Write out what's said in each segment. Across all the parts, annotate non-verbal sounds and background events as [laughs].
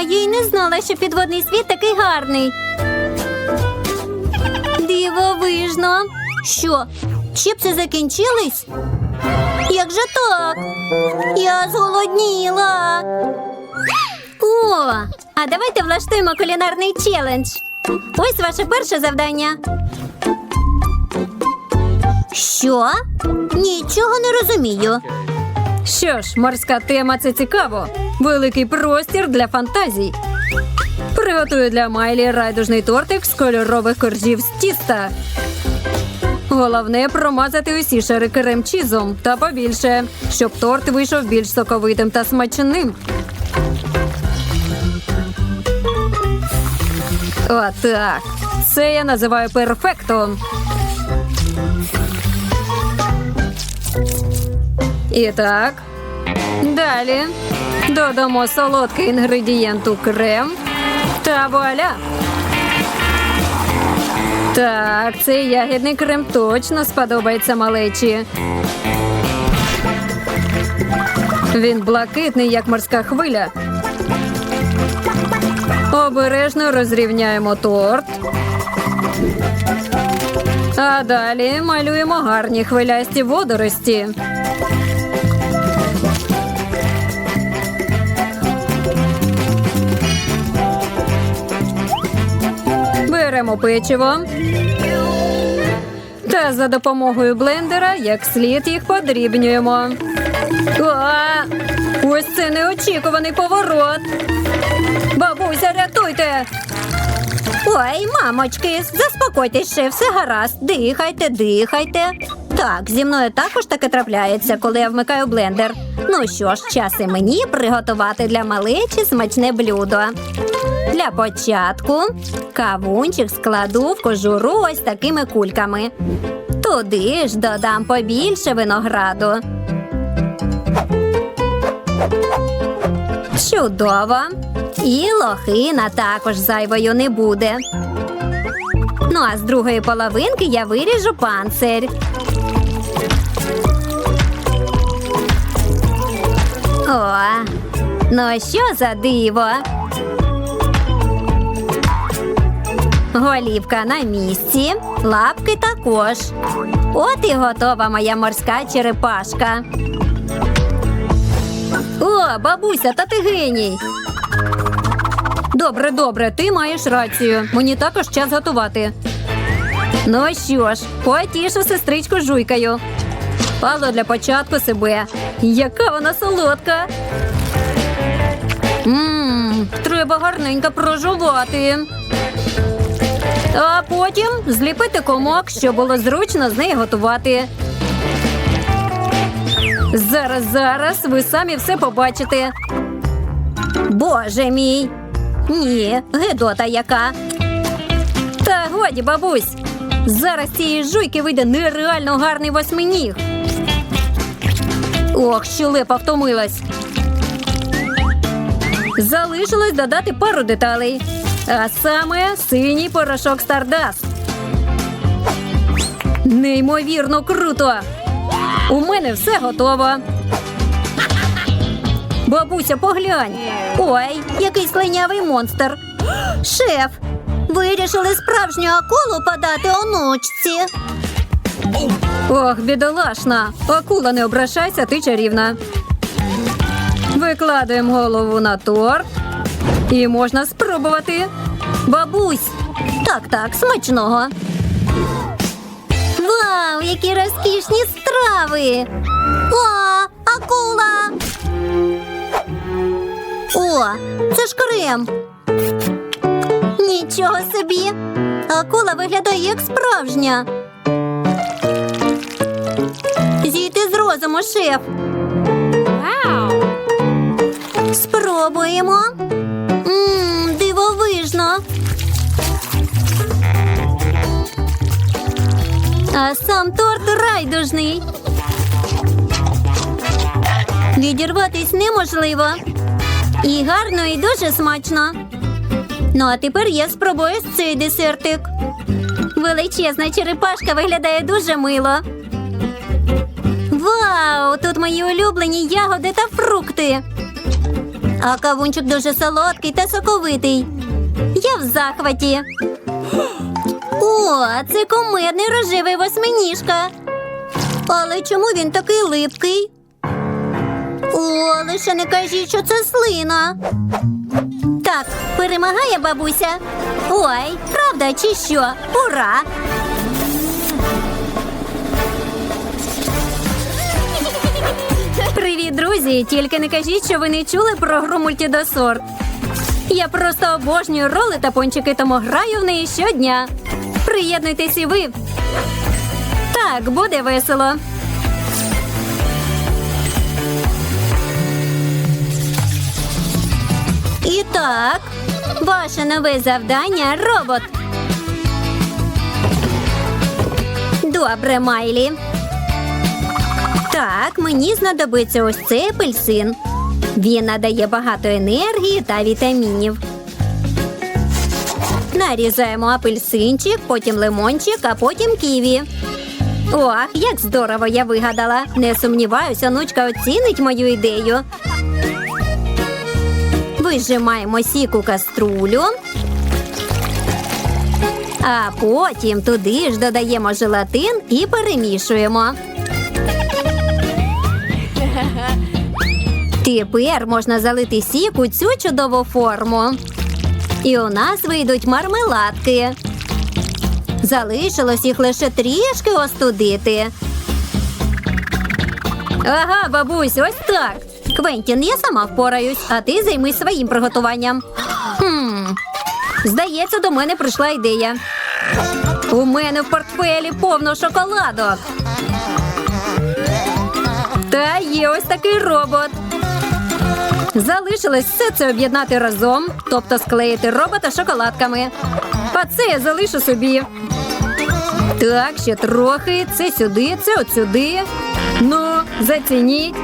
А я й не знала, що підводний світ такий гарний. Дивовижно. Що, чіпси закінчились? Як же так? Я зголодніла. О, а давайте влаштуємо кулінарний челендж. Ось ваше перше завдання. Що? Нічого не розумію. Що ж, морська тема це цікаво. Великий простір для фантазій. Приготую для Майлі райдужний тортик з кольорових коржів з тіста. Головне промазати усі шари крем-чізом та побільше, щоб торт вийшов більш соковитим та смачним. Отак. Це я називаю перфектом. І так. Далі додамо солодкий інгредієнт у крем та вуаля. Так, цей ягідний крем точно сподобається малечі. Він блакитний, як морська хвиля. Обережно розрівняємо торт. А далі малюємо гарні хвилясті водорості. Беремо печиво. Та за допомогою блендера як слід їх подрібнюємо. А, ось це неочікуваний поворот. Бабуся, рятуйте! Ой, мамочки, заспокойтесь ще, все гаразд. Дихайте, дихайте. Так, зі мною також таке трапляється, коли я вмикаю блендер. Ну що ж, час і мені приготувати для малечі смачне блюдо. Для початку кавунчик складу в кожуру ось такими кульками. Туди ж додам побільше винограду. Чудово. І лохина також зайвою не буде. Ну а з другої половинки я виріжу панцир. О, ну що за диво? Голівка на місці, лапки також. От і готова моя морська черепашка. О, бабуся, та ти геній. Добре, добре, ти маєш рацію. Мені також час готувати. Ну що ж, потішу сестричку жуйкою. Але для початку себе. Яка вона солодка. Ммм, треба гарненько прожувати. А потім зліпити комок, щоб було зручно з неї готувати. Зараз, зараз ви самі все побачите. Боже мій. Ні, гидота яка. Та годі, бабусь. Зараз цієї жуйки вийде нереально гарний восьминіг. Ох, щелепа втомилась. Залишилось додати пару деталей. А саме синій порошок Стардаст. Неймовірно круто. У мене все готово. Бабуся, поглянь. Ой, який слинявий монстр. Шеф, вирішили справжню акулу подати онучці. Ох, бідолашна. Акула, не обращайся, ти чарівна. Викладаємо голову на торт. І можна спробувати. Бабусь. Так, так, смачного. Вау, які розкішні страви. О, акула. О, це ж крем. Нічого собі. Акула виглядає як справжня. Зійти з розуму, шеф. Спробуємо. Мм, дивовижно. А сам торт райдужний. Відірватись неможливо. І гарно, і дуже смачно. Ну, а тепер я спробую цей десертик. Величезна черепашка виглядає дуже мило. Вау! Тут мої улюблені ягоди та фрукти. А кавунчик дуже солодкий та соковитий. Я в захваті. О, це кумедний рожевий восьминіжка. Але чому він такий липкий? О, лише не кажіть, що це слина. Так, перемагає бабуся. Ой, правда чи що? Ура! Привіт, друзі! Тільки не кажіть, що ви не чули про гру мультідосорт. Я просто обожнюю роли та пончики, тому граю в неї щодня. Приєднуйтесь і ви. Так, буде весело. І так, ваше нове завдання робот. Добре, Майлі. Так, мені знадобиться ось цей апельсин. Він надає багато енергії та вітамінів. Нарізаємо апельсинчик, потім лимончик, а потім ківі. О, як здорово я вигадала. Не сумніваюся, онучка оцінить мою ідею. Вижимаємо сік у каструлю. А потім туди ж додаємо желатин і перемішуємо. Тепер можна залити сік у цю чудову форму. І у нас вийдуть мармеладки. Залишилось їх лише трішки остудити. Ага, бабусь, ось так. Квентін, я сама впораюсь, а ти займись своїм приготуванням. Хм. Здається, до мене прийшла ідея. У мене в портфелі повно шоколадок. Та є ось такий робот. Залишилось все це об'єднати разом, тобто склеїти робота шоколадками. А це я залишу собі. Так, ще трохи. Це сюди, це от сюди. Ну, зацініть.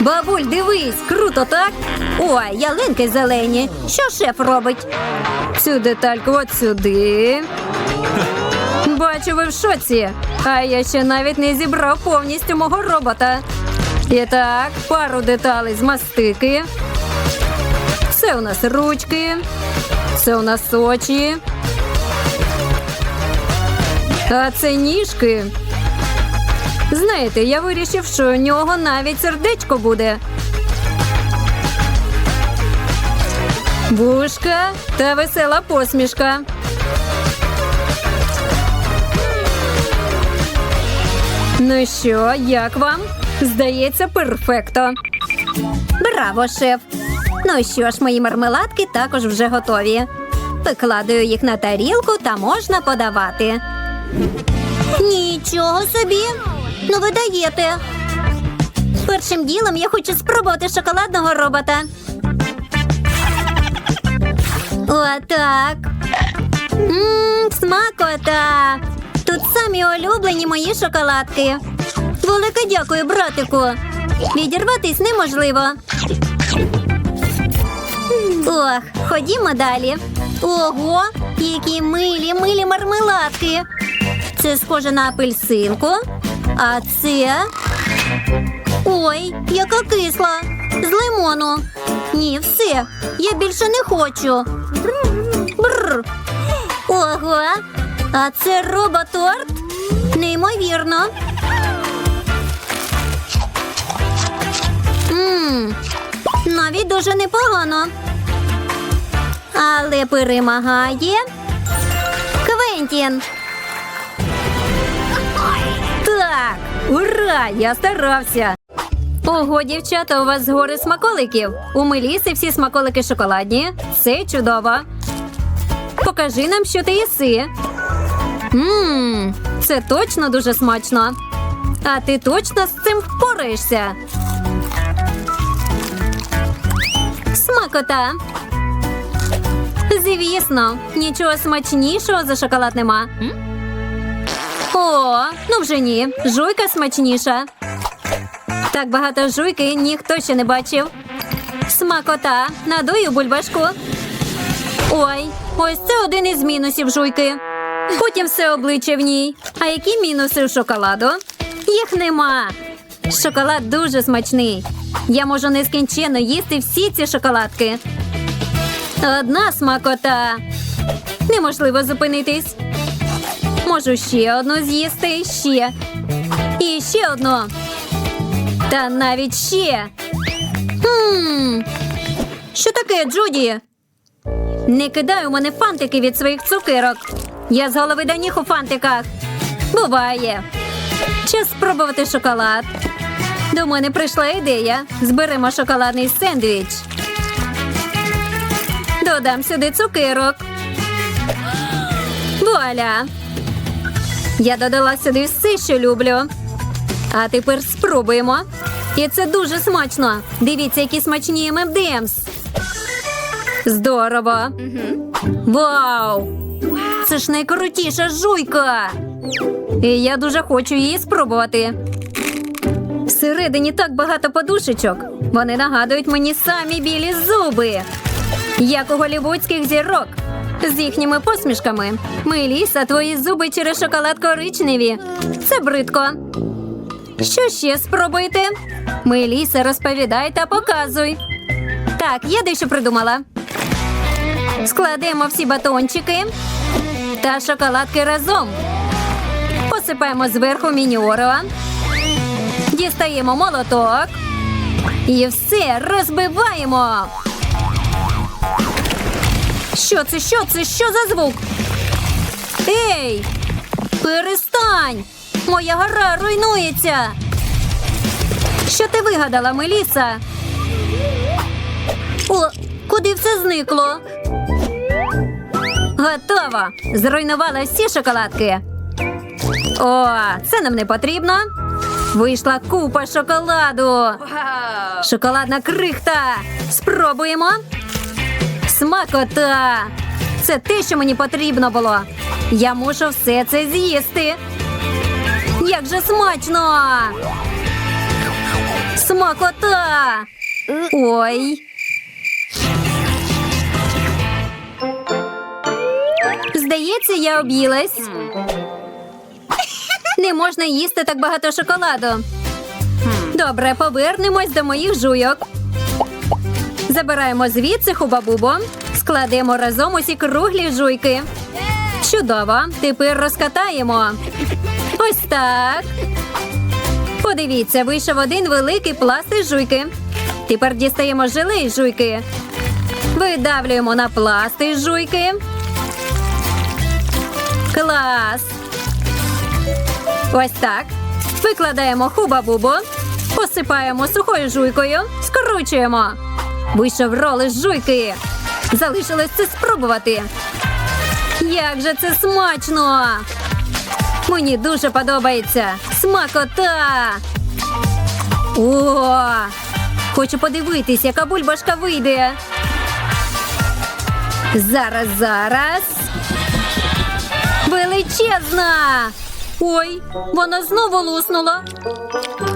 Бабуль, дивись, круто, так? Ой, ялинки зелені. Що шеф робить? Цю детальку от сюди. Бачу, ви в шоці. А я ще навіть не зібрав повністю мого робота. І так, пару деталей з мастики. Це у нас ручки. Це у нас очі. А це ніжки. Знаєте, я вирішив, що у нього навіть сердечко буде. Вушка та весела посмішка. Ну що, як вам? Здається, перфекто. Браво, шеф. Ну що ж, мої мармеладки також вже готові. Викладаю їх на тарілку та можна подавати. Нічого собі. Ну ви даєте. Першим ділом я хочу спробувати шоколадного робота. Отак. Смакота. Тут самі улюблені мої шоколадки. Велике дякую, братику. Відірватись неможливо. Ох, ходімо далі. Ого, які милі, милі мармеладки. Це схоже на апельсинку. А це. Ой, яка кисла. З лимону. Ні, все. Я більше не хочу. Бррр. Ого. А це роботорт? Неймовірно. Навіть дуже непогано. Але перемагає Квентін. Так, ура! Я старався. Ого, дівчата, у вас згори смаколиків. У Меліси всі смаколики шоколадні. Це чудово. Покажи нам, що ти їси. Ммм, це точно дуже смачно. А ти точно з цим впораєшся. Смакота. Звісно, нічого смачнішого за шоколад нема. О, ну вже ні. Жуйка смачніша. Так багато жуйки ніхто ще не бачив. Смакота. Надую бульбашку. Ой, ось це один із мінусів жуйки. Потім все обличчя в ній. А які мінуси у шоколаду? Їх нема. Шоколад дуже смачний. Я можу нескінченно їсти всі ці шоколадки. Одна смакота. Неможливо зупинитись. Можу ще одну з'їсти, ще. І ще одну. Та навіть ще. Хм. Що таке, Джуді? Не кидай у мене фантики від своїх цукерок. Я з голови до ніг у фантиках. Буває. Час спробувати шоколад. До мене прийшла ідея. Зберемо шоколадний сендвіч. Додам сюди цукерок. Вуаля! Я додала сюди все, що люблю. А тепер спробуємо. І це дуже смачно. Дивіться, які смачні ММДМС. Здорово. Вау! Це ж найкрутіша жуйка. І я дуже хочу її спробувати. Всередині так багато подушечок. Вони нагадують мені самі білі зуби. Як у голівудських зірок. З їхніми посмішками. Меліса, твої зуби через шоколад коричневі. Це бридко. Що ще спробуйте? Меліса, розповідай та показуй. Так, я дещо придумала. Складемо всі батончики та шоколадки разом. Посипаємо зверху мініоро. Дістаємо молоток. І все розбиваємо. Що це? Що це? Що за звук? Ей! Перестань! Моя гора руйнується. Що ти вигадала, Меліса? О, куди все зникло? Готово! Зруйнувала всі шоколадки. О, це нам не потрібно. Вийшла купа шоколаду. Шоколадна крихта. Спробуємо. Смакота. Це те, що мені потрібно було. Я мушу все це з'їсти. Як же смачно! Смакота! Ой. Здається, я об'їлась. Не можна їсти так багато шоколаду. Добре, повернемось до моїх жуйок. Забираємо звідси хубабубу, складемо разом усі круглі жуйки. Чудово. Тепер розкатаємо. Ось так. Подивіться, вийшов один великий пласт жуйки. Тепер дістаємо желе із жуйки. Видавлюємо на пласт із жуйки. Клас. Ось так. Викладаємо хуба-бубу, посипаємо сухою жуйкою, скручуємо. Вийшов рол із жуйки. Залишилось це спробувати. Як же це смачно! Мені дуже подобається. Смакота. О! Хочу подивитись, яка бульбашка вийде. Зараз, зараз. Величезна! Ой, вона знову луснула.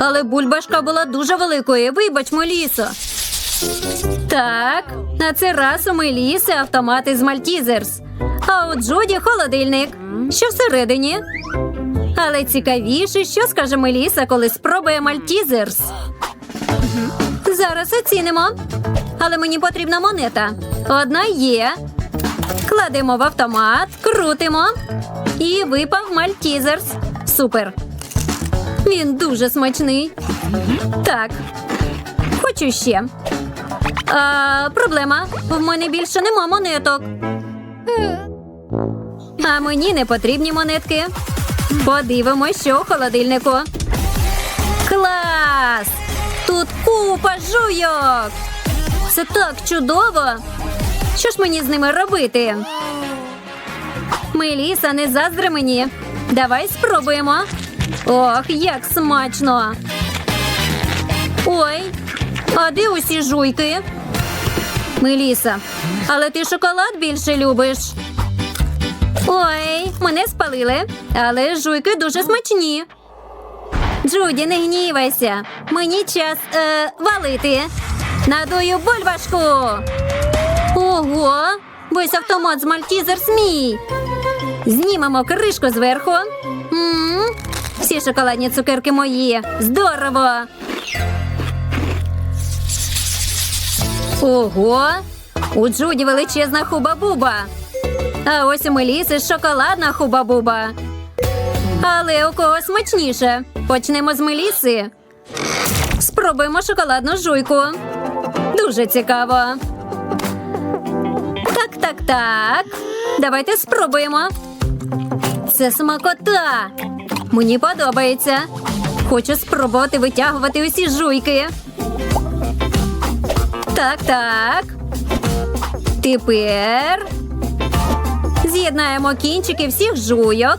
Але бульбашка була дуже великою. Вибач, Мелісо. Так, на цей раз у Меліси автомат із Мальтізерс. А у Джоді холодильник. Що всередині? Але цікавіше, що скаже Меліса, коли спробує Мальтізерс. Зараз оцінимо. Але мені потрібна монета. Одна є. Кладемо в автомат, крутимо. І випав Мальтізерс. Супер. Він дуже смачний. Так. Хочу ще. А, проблема. В мене більше нема монеток. А мені не потрібні монетки. Подивимось, що у холодильнику. Клас! Тут купа жуйок. Це так чудово. Що ж мені з ними робити? Меліса, не заздри мені. Давай спробуємо. Ох, як смачно. Ой, а де усі жуйки? Меліса, але ти шоколад більше любиш. Ой, мене спалили, але жуйки дуже смачні. Джуді, не гнівайся. Мені час е, валити. Надую бульбашку. Ого, весь автомат з Мальтізерс мій. Знімемо кришку зверху. м всі шоколадні цукерки мої. Здорово. Ого! У Джуді величезна хуба-буба. А ось у Меліси шоколадна хуба-буба. Але у кого смачніше? Почнемо з Меліси. Спробуємо шоколадну жуйку. Дуже цікаво. Так, так, так. Давайте спробуємо. Це смакота. Мені подобається. Хочу спробувати витягувати усі жуйки. Так, так. Тепер з'єднаємо кінчики всіх жуйок.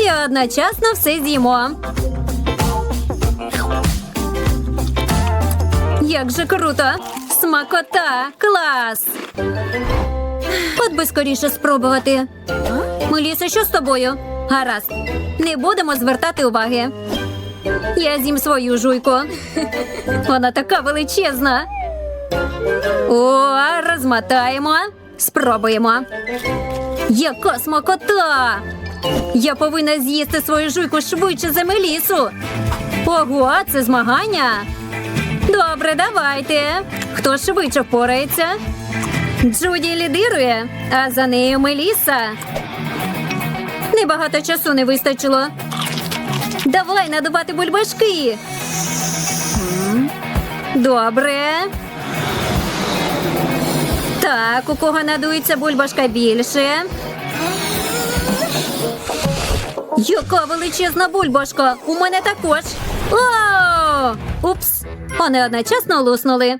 І одночасно все з'їмо. Як же круто! Смакота! Клас! От би скоріше спробувати. Меліса, що з тобою? Гаразд. Не будемо звертати уваги. Я з'їм свою жуйку. [laughs] Вона така величезна. О, розмотаємо. Спробуємо. Яка смакота! Я повинна з'їсти свою жуйку швидше за Мелісу. Ого, це змагання. Добре, давайте. Хто швидше впорається? Джуді лідирує, а за нею Меліса. Небагато часу не вистачило. Давай надувати бульбашки. Добре. Так, у кого надується бульбашка більше. Яка величезна бульбашка! У мене також. О! Упс! Вони одночасно луснули.